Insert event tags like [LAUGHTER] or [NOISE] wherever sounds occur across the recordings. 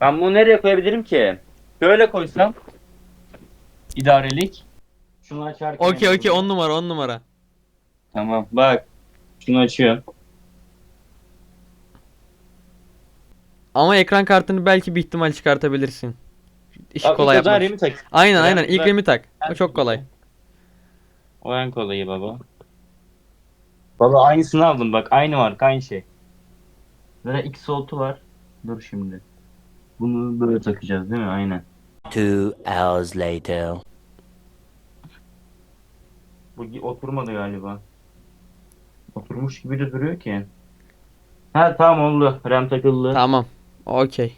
Ben bunu nereye koyabilirim ki? Böyle koysam. İdarelik. Şunu açarken. Okey okey 10 numara 10 numara. Tamam bak. Şunu açıyorum. Ama ekran kartını belki bir ihtimal çıkartabilirsin. İşi Bak, kolay yapmak. remi tak. Aynen aynen ilk ben- remi tak. O çok kolay. O en kolayı baba. Baba aynısını aldım bak aynı marka aynı şey. Böyle X soltu var. Dur şimdi. Bunu böyle takacağız değil mi? Aynen. Two hours later. Bu oturmadı galiba. Oturmuş gibi de duruyor ki. Ha tamam oldu. RAM takıldı. Tamam. Okey.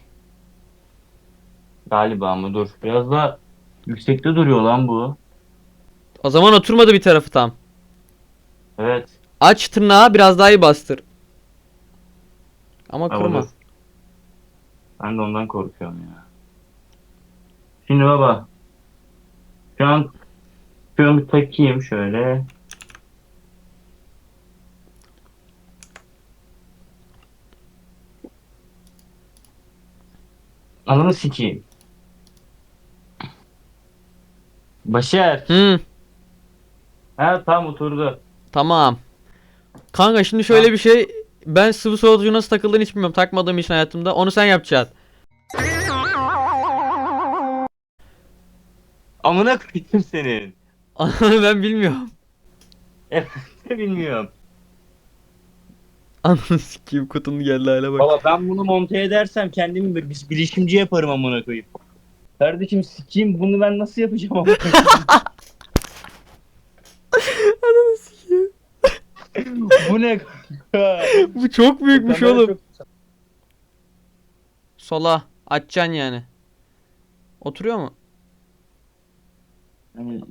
Galiba ama dur. Biraz da yüksekte duruyor lan bu. O zaman oturmadı bir tarafı tam. Evet. Aç tırnağı biraz daha iyi bastır. Ama kırma. olur. Ben de ondan korkuyorum ya. Şimdi baba. Şu an şu an bir takayım şöyle. Ananı sikeyim. Başar. Hı, Ha tam oturdu. tamam. Kanka şimdi şöyle bir şey. Ben sıvı soğutucu nasıl takıldığını hiç bilmiyorum. Takmadığım için hayatımda. Onu sen yapacaksın. Amına koydum senin. ben bilmiyorum. [LAUGHS] Bilmiyorum. Ananı sikeyim kutunun geldi hale bak. Baba ben bunu monte edersem kendimi bir bir bilişimci yaparım amına koyayım. Kardeşim sikeyim bunu ben nasıl yapacağım amına koyayım? [LAUGHS] Ananı sikeyim. Bu ne kanka? [LAUGHS] Bu çok büyükmüş Kamera oğlum. çok- Sola. Açacaksın yani. Oturuyor mu? Hani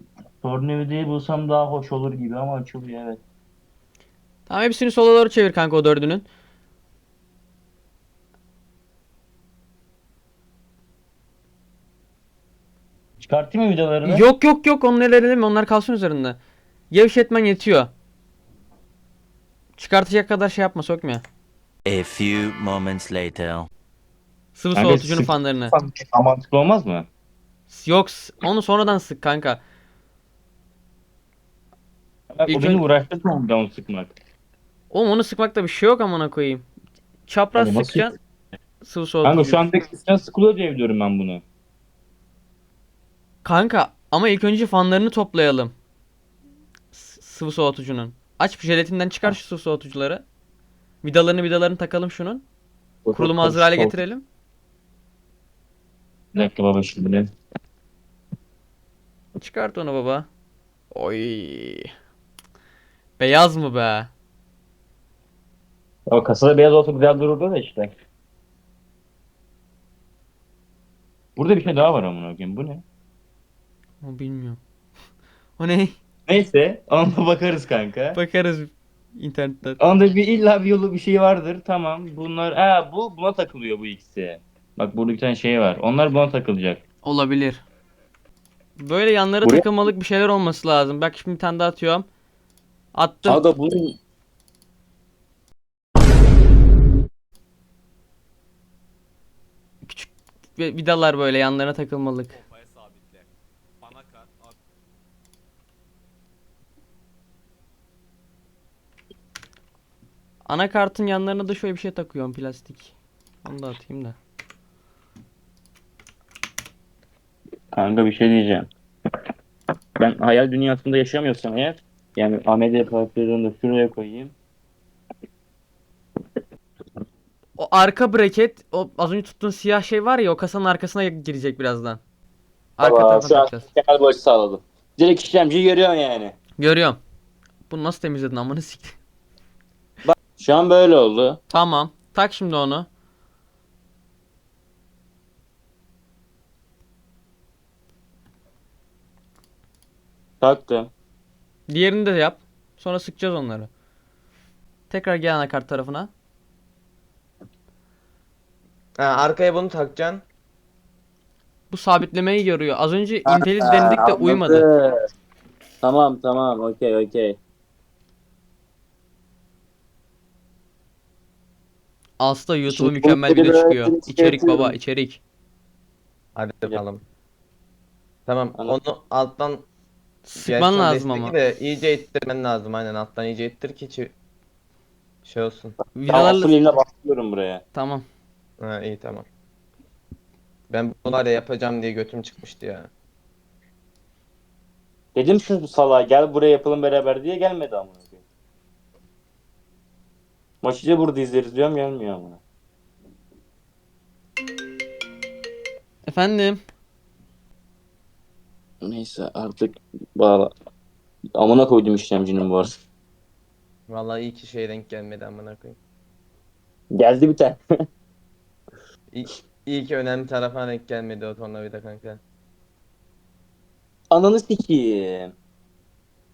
tornavidayı bulsam daha hoş olur gibi ama açılıyor evet. Tamam hepsini sola doğru çevir kanka o dördünün. Çıkartayım mı vidalarını? Yok yok yok onun ellerinde mi? Onlar kalsın üzerinde. Gevşetmen yetiyor. Çıkartacak kadar şey yapma sökme. A few moments later. Sıvı Kanka soğutucunun sık- fanlarını. Daha mantıklı olmaz mı? Yok s- onu sonradan sık kanka. Bak, İlk o beni ön- uğraştırma onu onu sıkmak. Oğlum onu sıkmakta bir şey yok amına koyayım. Çapraz nasıl sıkacaksın. Sıvı Kanka soğutucu. şu anda kısmen sıkılıyor diye biliyorum ben bunu. Kanka ama ilk önce fanlarını toplayalım. S- sıvı soğutucunun. Aç jelatinden çıkar şu sıvı soğutucuları. Vidalarını vidalarını takalım şunun. Kuruluma hazır hale getirelim. Bir dakika baba şimdi. Çıkart onu baba. Oy. Beyaz mı be? O kasada beyaz olsa güzel dururdu da işte. Burada bir şey daha var amına koyayım. Bu ne? O bilmiyorum. [LAUGHS] o ne? Neyse, ona da bakarız kanka. Bakarız internetten. Onda bir illa bir yolu bir şey vardır. Tamam. Bunlar ha bu buna takılıyor bu ikisi. Bak burada bir tane şey var. Onlar buna takılacak. Olabilir. Böyle yanlara Buraya- takılmalık bir şeyler olması lazım. Bak şimdi bir tane daha atıyorum. Attım. Aga bunun Küçük vidalar böyle yanlarına takılmalık. Kafaya sabitle. Anakart, at. Anakartın yanlarına da şöyle bir şey takıyorum plastik. Onu da atayım da. kanka bir şey diyeceğim. Ben hayal dünyasında yaşamıyorsam eğer yani AMD kartlarını da şuraya koyayım. O arka bracket, o az önce tuttuğun siyah şey var ya o kasanın arkasına girecek birazdan. Arka Aa, tarafa şu an takacağız. kemal boş sağladım. Direkt işlemciyi görüyorsun yani. Görüyorum. Bunu nasıl temizledin amına siktir. Şu an böyle oldu. Tamam. Tak şimdi onu. Taktım. Diğerini de yap. Sonra sıkacağız onları. Tekrar gel anakart tarafına. Ha, arkaya bunu takacaksın. Bu sabitlemeyi görüyor. Az önce Intelliz denedik de uymadı. Tamam tamam okey okey. Aslı YouTube'u Şimdi mükemmel video çıkıyor. İçerik baba içerik. Hadi bakalım. Tamam Anladım. onu alttan Sıkman lazım ama. De iyice ittirmen lazım aynen alttan iyice ittir ki çi- şey olsun. Tamam, Vidalarla elimle bastırıyorum buraya. tamam. Ha iyi tamam. Ben bunu var ya yapacağım diye götüm çıkmıştı ya. Dedim şu salağa gel buraya yapalım beraber diye gelmedi amına koyayım. Maçı da burada izleriz diyorum gelmiyor amına. Efendim. Neyse artık bağla. Amına koydum işlemcinin bu arada. Vallahi iyi ki şey denk gelmedi amına koyayım. Geldi bir tane. İyi, iyi ki önemli tarafa denk gelmedi o tornavida kanka. Ananı sikeyim.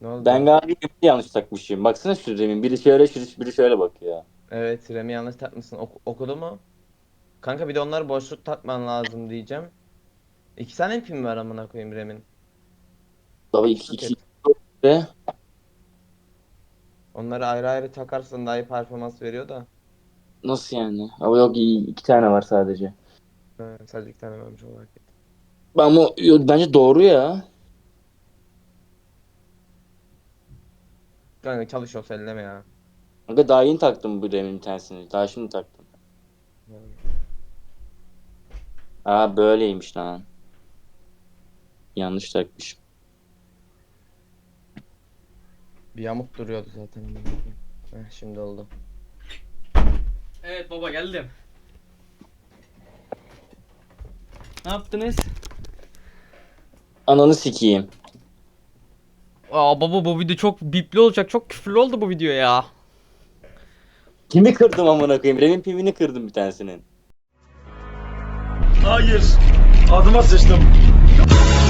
Ne oldu? Ben galiba yanlış takmışım. Baksana şu remin. Biri şöyle biri şöyle bakıyor. Evet Remi yanlış takmışsın. Ok- okudu mu? Kanka bir de onları boşluk takman lazım diyeceğim. İki tane pin var amına koyayım Rem'in. Baba iki iki de Onları ayrı ayrı takarsan daha iyi performans veriyor da. nasıl yani? Ama yok iyi iki tane var sadece. Ha, sadece iki tane varmış olarak. Ama yo, bence doğru ya. Kanka çalışıyorsa elleme ya. Kanka daha yeni taktım bu remin bir tanesini. Daha şimdi taktım. Aa böyleymiş lan. Yanlış takmışım. Bir yamuk duruyordu zaten. Heh, şimdi oldu. Evet baba geldim. Ne yaptınız? Ananı sikeyim. Aa baba bu video çok bipli olacak. Çok küfürlü oldu bu video ya. Kimi kırdım amına koyayım? Remin pimini kırdım bir tanesinin. Hayır, adıma sıçtım.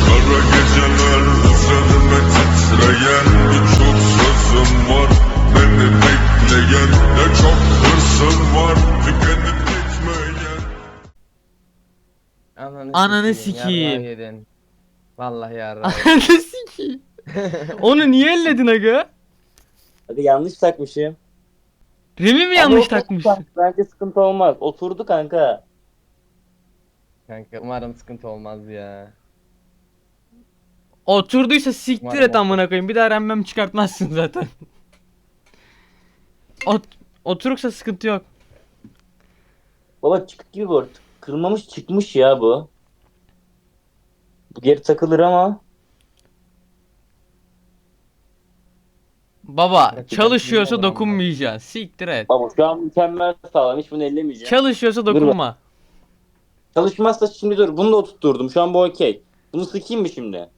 Kara geceler üzerime titreyen Birçok sözüm var beni bekleyen Ne çok hırsım var tükenip gitmeyen Ananı, Ananı sikeyim, sikeyim. yarrağı yedin. Vallahi yarrağı. [LAUGHS] Ananı sikeyim. [LAUGHS] Onu niye elledin aga? Hadi yanlış takmışım. Remi mi Ama yanlış takmış? Bence sıkıntı olmaz. Oturdu kanka. Kanka umarım sıkıntı olmaz ya. Oturduysa siktir Umarım et otur. amına koyayım. Bir daha remmem çıkartmazsın zaten. Ot oturuksa sıkıntı yok. Baba çıkık gibi bu. Kırılmamış çıkmış ya bu. Bu geri takılır ama. Baba Gerçekten çalışıyorsa bilmiyorum dokunmayacaksın. Siktir et. Baba şu an mükemmel sağlam. Hiç bunu ellemeyeceğim. Çalışıyorsa dokunma. Çalışmazsa şimdi dur. Bunu da oturtturdum. Şu an bu okey. Bunu sıkayım mı şimdi?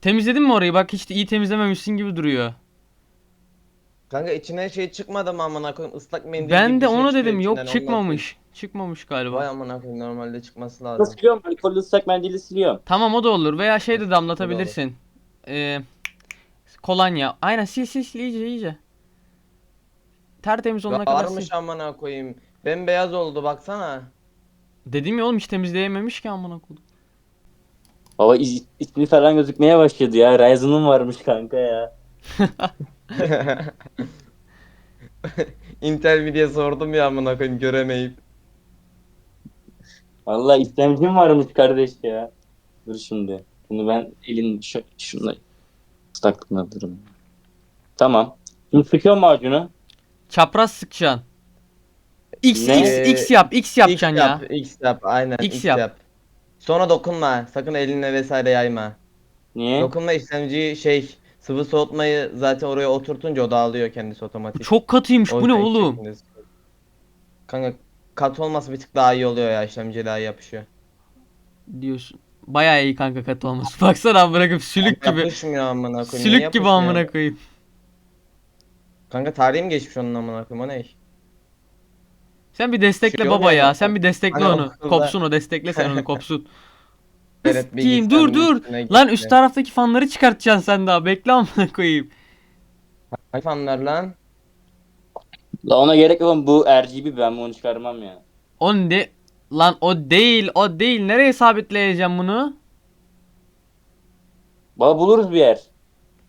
Temizledin mi orayı? Bak hiç de iyi temizlememişsin gibi duruyor. Kanka içine şey çıkmadı mı amına koyayım ıslak mendil gibi Ben bir de şey çıkıyor dedim. Yok içinden, ondan çıkmamış. Çıkmamış sonra- Vay galiba. amına koyayım normalde çıkması Nasıl lazım. siliyorum? Alkollü ıslak mendili siliyorum. Tamam o da olur. Veya şey de damlatabilirsin. Ee, kolonya. Aynen sil sil sil iyice iyice. Tertemiz olana kadar sil. Ağarmış amına koyayım. Bembeyaz oldu baksana. Dedim ya oğlum hiç temizleyememiş ki amına koydum. Baba iç- içini falan gözükmeye başladı ya. Ryzen'ın varmış kanka ya. [LAUGHS] Intel mi diye sordum ya amına koyayım göremeyip. Vallahi istemcim varmış kardeş ya. Dur şimdi. Bunu ben elin şu, şunla ıslaklıkla alırım. Tamam. Şimdi sıkıyorum macunu. Çapraz sıkacaksın. X Ne? X X yap. X yapacaksın X ya. yap, X yap aynen X X, yap. yap. Sonra dokunma. Sakın elinle vesaire yayma. Niye? Dokunma işlemci şey sıvı soğutmayı zaten oraya oturtunca o dağılıyor kendisi otomatik. Bu çok katıymış. O Bu ne tek oğlum? şeklinde sıkıyor. Kanka kat olması bir tık daha iyi oluyor ya işlemci daha iyi yapışıyor. Diyorsun. Bayağı iyi kanka katı olması. [LAUGHS] Baksana bırakıp sülük gibi. Yapışmıyor amına koyayım. Sülük gibi amına koyayım. Kanka tarihim geçmiş onun amına koyayım o ne? Sen bir destekle Şey baba oluyor ya. ya, Sen bir destekle hani onu. okulda- Kopsun o destekle sen onu [LAUGHS] kopsun. Evet, dur dur. Lan üst taraftaki fanları çıkartacaksın sen daha. Bekle amına koyayım. Hangi fanlar lan? La ona gerek yok. oğlum. Bu RGB ben bunu çıkarmam ya. O ne? Lan o değil, o değil. Nereye sabitleyeceğim bunu? Baba buluruz bir yer.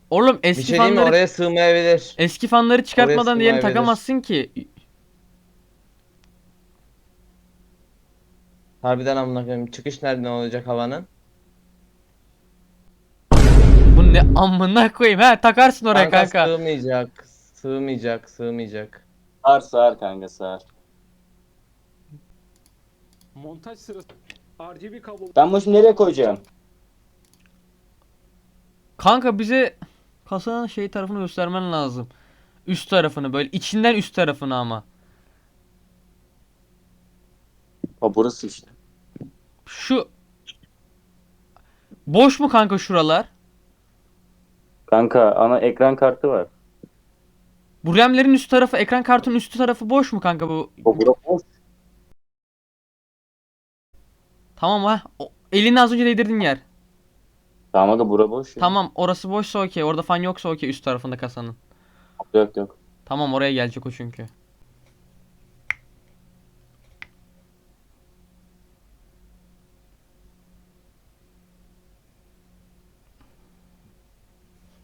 Oğlum Bir eski şey diyeyim mi fanları oraya sığmayabilir. eski fanları çıkartmadan sığmayabilir. takamazsın ki. Harbiden amına koyayım. Çıkış nereden olacak havanın? Bu ne amına koyayım ha takarsın oraya kanka. Sığmayacak. Sığmayacak. Sığmayacak. Sağır sağır kanka sağır. Montaj sırası RGB kablo Ben bunu şimdi nereye koyacağım? Kanka bize kasanın şey tarafını göstermen lazım. Üst tarafını böyle içinden üst tarafını ama. Ha burası işte. Şu Boş mu kanka şuralar? Kanka ana ekran kartı var. Bu RAM'lerin üst tarafı, ekran kartının üstü tarafı boş mu kanka bu? O bura boş. Tamam ha. O- elini az önce değdirdin yer. Tamam aga bura boş ya. Tamam orası boşsa okey. Orada fan yoksa okey üst tarafında kasanın. Yok yok. Tamam oraya gelecek o çünkü.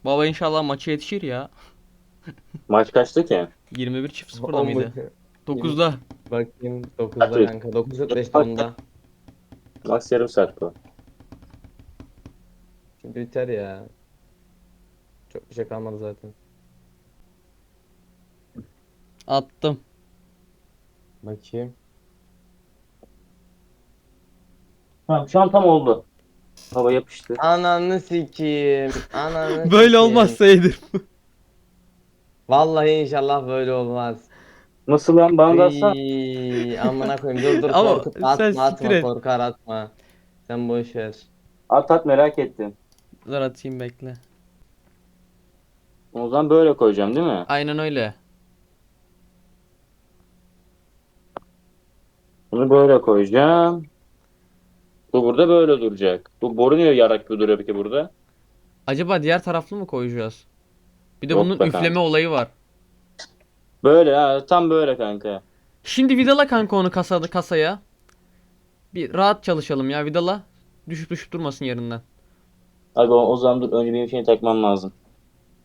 Baba inşallah maça yetişir ya. [LAUGHS] Maç kaçtı ki? 21 çift sıfırda mıydı? 9'da. Bakayım 9'da kanka. 9.45 10'da. Max yarım saat bu. Şimdi biter ya. Çok bir şey kalmadı zaten. Attım. Bakayım. Tamam şu an tam oldu. Hava yapıştı. Ananı sikeyim. Ananı [LAUGHS] Böyle sikeyim. olmazsa iyidir. Vallahi inşallah böyle olmaz. Nasıl lan bana da atsana. Iy, amına koyayım dur dur [LAUGHS] Ama korkutma sen atma siktir atma et. korkar atma. Sen boş ver. At at merak ettim. Dur atayım bekle. O zaman böyle koyacağım değil mi? Aynen öyle. Bunu böyle koyacağım. Bu burada böyle duracak. Bu boru niye yarak gibi duruyor peki burada? Acaba diğer taraflı mı koyacağız? Bir de Yok bunun be kanka. üfleme olayı var. Böyle ha tam böyle kanka. Şimdi vidala kanka onu kasada kasaya. Bir rahat çalışalım ya vidala. Düşüp düşüp durmasın yerinden. Abi o, o zaman dur önce benim şeyi takmam lazım.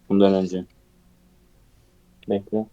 Bundan önce. Bekle.